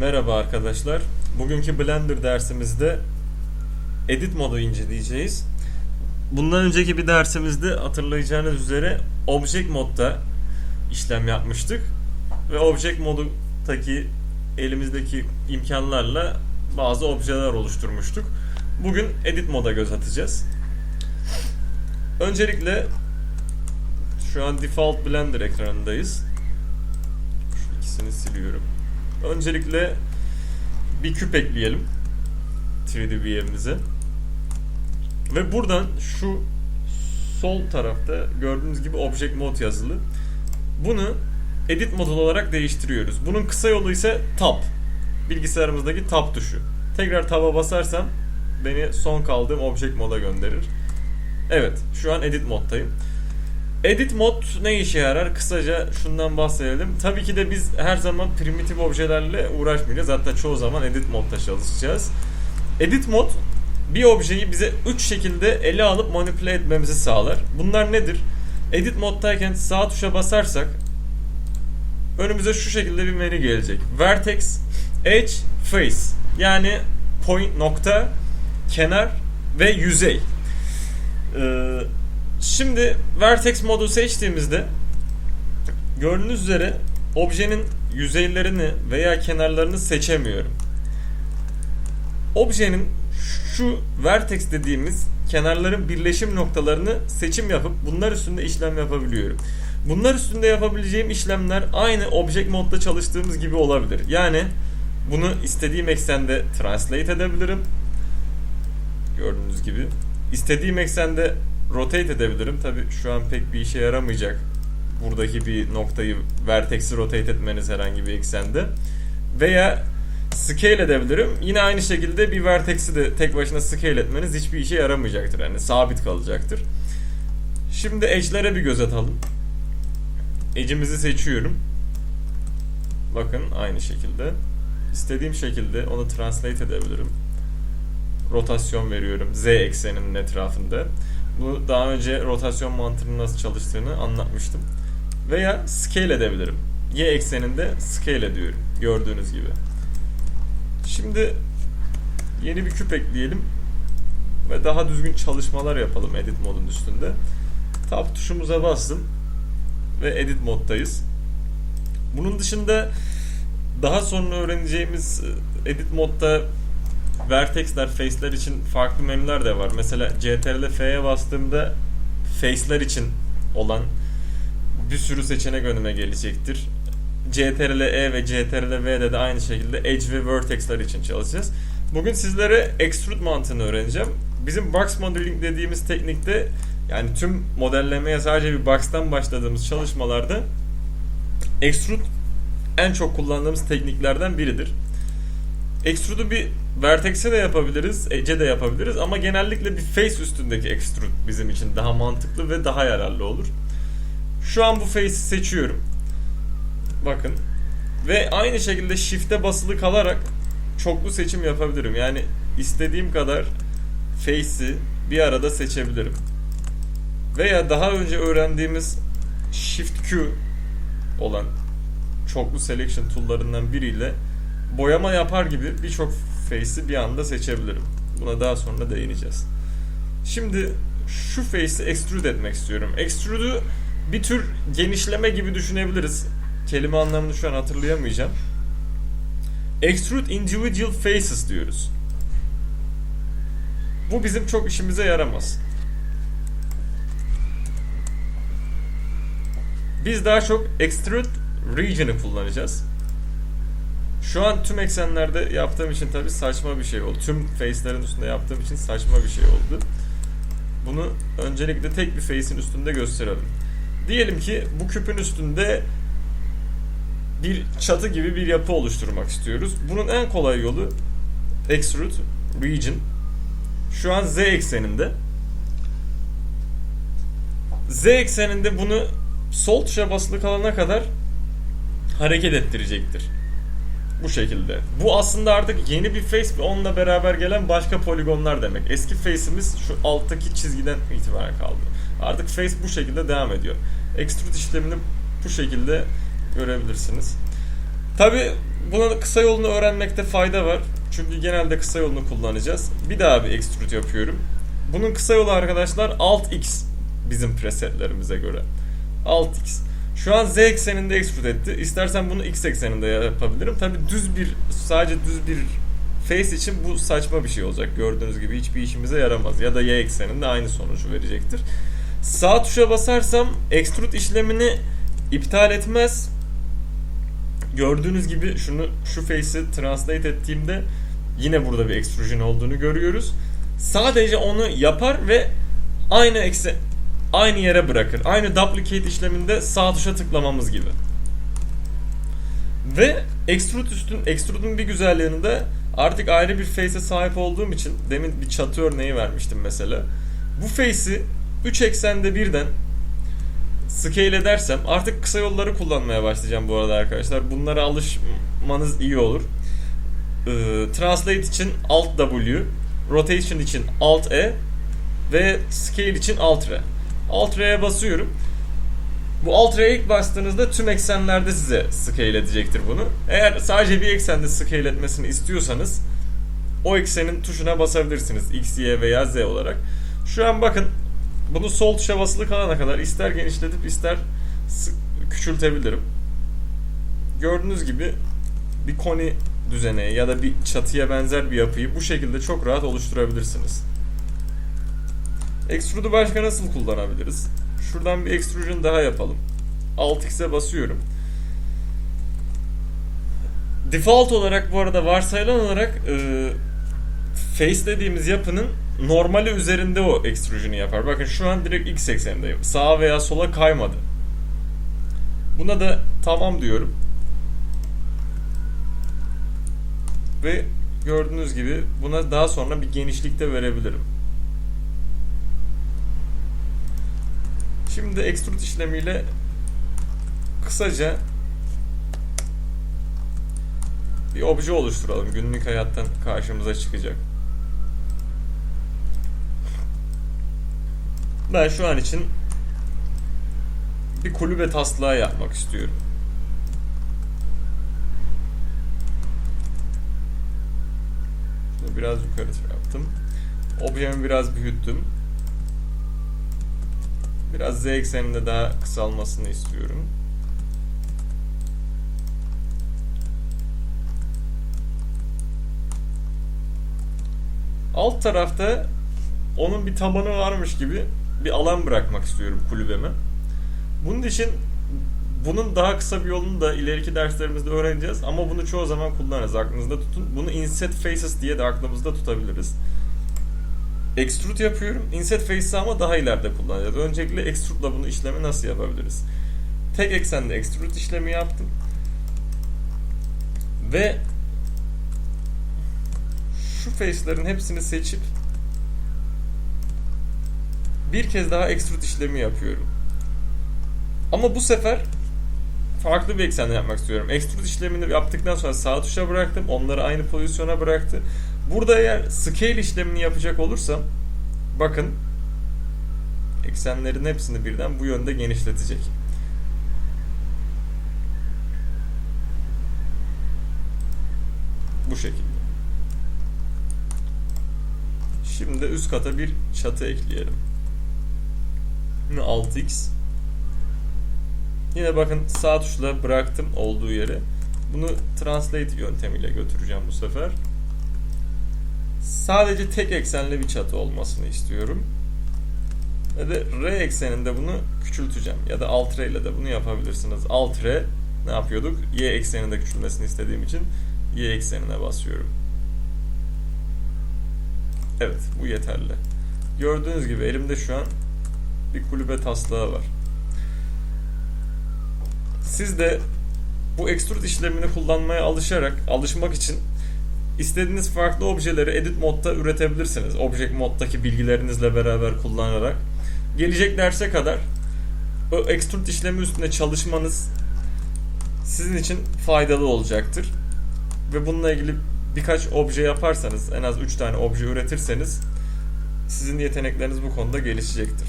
Merhaba arkadaşlar. Bugünkü Blender dersimizde edit modu inceleyeceğiz. Bundan önceki bir dersimizde hatırlayacağınız üzere Object modda işlem yapmıştık. Ve Object modundaki elimizdeki imkanlarla bazı objeler oluşturmuştuk. Bugün edit moda göz atacağız. Öncelikle şu an default Blender ekranındayız. Şu ikisini siliyorum. Öncelikle bir küp ekleyelim 3D VM'imize. Ve buradan şu sol tarafta gördüğünüz gibi Object Mode yazılı. Bunu Edit modu olarak değiştiriyoruz. Bunun kısa yolu ise Tab. Bilgisayarımızdaki Tab tuşu. Tekrar Tab'a basarsam beni son kaldığım Object Mode'a gönderir. Evet, şu an Edit moddayım. Edit mod ne işe yarar? Kısaca şundan bahsedelim. Tabii ki de biz her zaman primitif objelerle uğraşmayacağız. Hatta çoğu zaman edit modda çalışacağız. Edit mod bir objeyi bize 3 şekilde ele alıp manipüle etmemizi sağlar. Bunlar nedir? Edit moddayken sağ tuşa basarsak önümüze şu şekilde bir menü gelecek. Vertex, Edge, Face. Yani point nokta, kenar ve yüzey. Ee, Şimdi Vertex modu seçtiğimizde gördüğünüz üzere objenin yüzeylerini veya kenarlarını seçemiyorum. Objenin şu vertex dediğimiz kenarların birleşim noktalarını seçim yapıp bunlar üstünde işlem yapabiliyorum. Bunlar üstünde yapabileceğim işlemler aynı object modda çalıştığımız gibi olabilir. Yani bunu istediğim eksende translate edebilirim. Gördüğünüz gibi. İstediğim eksende rotate edebilirim. Tabi şu an pek bir işe yaramayacak. Buradaki bir noktayı vertex'i rotate etmeniz herhangi bir eksende. Veya scale edebilirim. Yine aynı şekilde bir vertex'i de tek başına scale etmeniz hiçbir işe yaramayacaktır. Yani sabit kalacaktır. Şimdi edge'lere bir göz atalım. Edge'imizi seçiyorum. Bakın aynı şekilde. İstediğim şekilde onu translate edebilirim. Rotasyon veriyorum Z ekseninin etrafında. Bu daha önce rotasyon mantığının nasıl çalıştığını anlatmıştım. Veya scale edebilirim. Y ekseninde scale ediyorum. Gördüğünüz gibi. Şimdi yeni bir küp ekleyelim. Ve daha düzgün çalışmalar yapalım edit modun üstünde. Tab tuşumuza bastım. Ve edit moddayız. Bunun dışında daha sonra öğreneceğimiz edit modda Vertex'ler, face'ler için farklı menüler de var. Mesela CTRL F'ye bastığımda face'ler için olan bir sürü seçenek önüme gelecektir. CTRL E ve CTRL V'de de aynı şekilde Edge ve Vertex'ler için çalışacağız. Bugün sizlere Extrude mantığını öğreneceğim. Bizim Box Modeling dediğimiz teknikte yani tüm modellemeye sadece bir box'tan başladığımız çalışmalarda Extrude en çok kullandığımız tekniklerden biridir. Extrude'u bir Vertex'e de yapabiliriz, Edge'e de yapabiliriz ama genellikle bir face üstündeki extrude bizim için daha mantıklı ve daha yararlı olur. Şu an bu face'i seçiyorum. Bakın. Ve aynı şekilde shift'e basılı kalarak çoklu seçim yapabilirim. Yani istediğim kadar face'i bir arada seçebilirim. Veya daha önce öğrendiğimiz Shift Q olan çoklu selection tool'larından biriyle boyama yapar gibi birçok face'i bir anda seçebilirim. Buna daha sonra değineceğiz. Şimdi şu face'i extrude etmek istiyorum. Extrude'u bir tür genişleme gibi düşünebiliriz. Kelime anlamını şu an hatırlayamayacağım. Extrude individual faces diyoruz. Bu bizim çok işimize yaramaz. Biz daha çok extrude region'ı kullanacağız. Şu an tüm eksenlerde yaptığım için tabi saçma bir şey oldu. Tüm face'lerin üstünde yaptığım için saçma bir şey oldu. Bunu öncelikle tek bir face'in üstünde gösterelim. Diyelim ki bu küpün üstünde bir çatı gibi bir yapı oluşturmak istiyoruz. Bunun en kolay yolu Extrude Region. Şu an Z ekseninde. Z ekseninde bunu sol tuşa basılı kalana kadar hareket ettirecektir. Bu şekilde. Bu aslında artık yeni bir face ve onunla beraber gelen başka poligonlar demek. Eski face'imiz şu alttaki çizgiden itibaren kaldı. Artık face bu şekilde devam ediyor. Extrude işlemini bu şekilde görebilirsiniz. Tabi buna kısa yolunu öğrenmekte fayda var. Çünkü genelde kısa yolunu kullanacağız. Bir daha bir extrude yapıyorum. Bunun kısa yolu arkadaşlar Alt X bizim presetlerimize göre. Alt X. Şu an Z ekseninde extrude etti. İstersen bunu X ekseninde yapabilirim. Tabi düz bir sadece düz bir face için bu saçma bir şey olacak. Gördüğünüz gibi hiçbir işimize yaramaz. Ya da Y ekseninde aynı sonucu verecektir. Sağ tuşa basarsam extrude işlemini iptal etmez. Gördüğünüz gibi şunu şu face'i translate ettiğimde yine burada bir extrusion olduğunu görüyoruz. Sadece onu yapar ve aynı eksen aynı yere bırakır. Aynı duplicate işleminde sağ tuşa tıklamamız gibi. Ve extrude üstün extrude'un bir güzelliğini de artık ayrı bir face'e sahip olduğum için demin bir çatı örneği vermiştim mesela. Bu face'i 3 eksende birden scale edersem artık kısa yolları kullanmaya başlayacağım bu arada arkadaşlar. Bunlara alışmanız iyi olur. Ee, translate için Alt W, rotation için Alt E ve scale için Alt R. Alt R'ye basıyorum. Bu Alt R'ye ilk bastığınızda tüm eksenlerde size scale edecektir bunu. Eğer sadece bir eksende scale etmesini istiyorsanız o eksenin tuşuna basabilirsiniz. X, Y veya Z olarak. Şu an bakın bunu sol tuşa basılı kalana kadar ister genişletip ister küçültebilirim. Gördüğünüz gibi bir koni düzene ya da bir çatıya benzer bir yapıyı bu şekilde çok rahat oluşturabilirsiniz. Extrude'u başka nasıl kullanabiliriz? Şuradan bir extrusion daha yapalım. Alt X'e basıyorum. Default olarak bu arada varsayılan olarak e, face dediğimiz yapının normali üzerinde o extrusion'ı yapar. Bakın şu an direkt x eksenindeyim. Sağa veya sola kaymadı. Buna da tamam diyorum. Ve gördüğünüz gibi buna daha sonra bir genişlik de verebilirim. Şimdi extrude işlemiyle kısaca bir obje oluşturalım. Günlük hayattan karşımıza çıkacak. Ben şu an için bir kulübe taslağı yapmak istiyorum. Şunu biraz yukarı yaptım. Objemi biraz büyüttüm. Biraz z ekseninde daha kısalmasını istiyorum. Alt tarafta onun bir tabanı varmış gibi bir alan bırakmak istiyorum kulübeme. Bunun için bunun daha kısa bir yolunu da ileriki derslerimizde öğreneceğiz ama bunu çoğu zaman kullanırız. Aklınızda tutun. Bunu inset faces diye de aklımızda tutabiliriz. Extrude yapıyorum. Inset face'i ama daha ileride kullanacağız. Öncelikle extrude'la bunu işlemi nasıl yapabiliriz? Tek eksende extrude işlemi yaptım. Ve şu face'lerin hepsini seçip bir kez daha extrude işlemi yapıyorum. Ama bu sefer farklı bir eksende yapmak istiyorum. Extrude işlemini yaptıktan sonra sağ tuşa bıraktım. Onları aynı pozisyona bıraktı. Burada eğer scale işlemini yapacak olursam bakın eksenlerin hepsini birden bu yönde genişletecek. Bu şekilde. Şimdi üst kata bir çatı ekleyelim. Yine 6x. Yine bakın sağ tuşla bıraktım olduğu yere. Bunu translate yöntemiyle götüreceğim bu sefer. Sadece tek eksenli bir çatı olmasını istiyorum. Ve de R ekseninde bunu küçülteceğim. Ya da Alt R ile de bunu yapabilirsiniz. Alt R ne yapıyorduk? Y ekseninde küçülmesini istediğim için Y eksenine basıyorum. Evet bu yeterli. Gördüğünüz gibi elimde şu an bir kulübe taslağı var. Siz de bu extrude işlemini kullanmaya alışarak, alışmak için istediğiniz farklı objeleri edit modda üretebilirsiniz. Object moddaki bilgilerinizle beraber kullanarak. Gelecek derse kadar o extrude işlemi üstünde çalışmanız sizin için faydalı olacaktır. Ve bununla ilgili birkaç obje yaparsanız, en az 3 tane obje üretirseniz sizin yetenekleriniz bu konuda gelişecektir.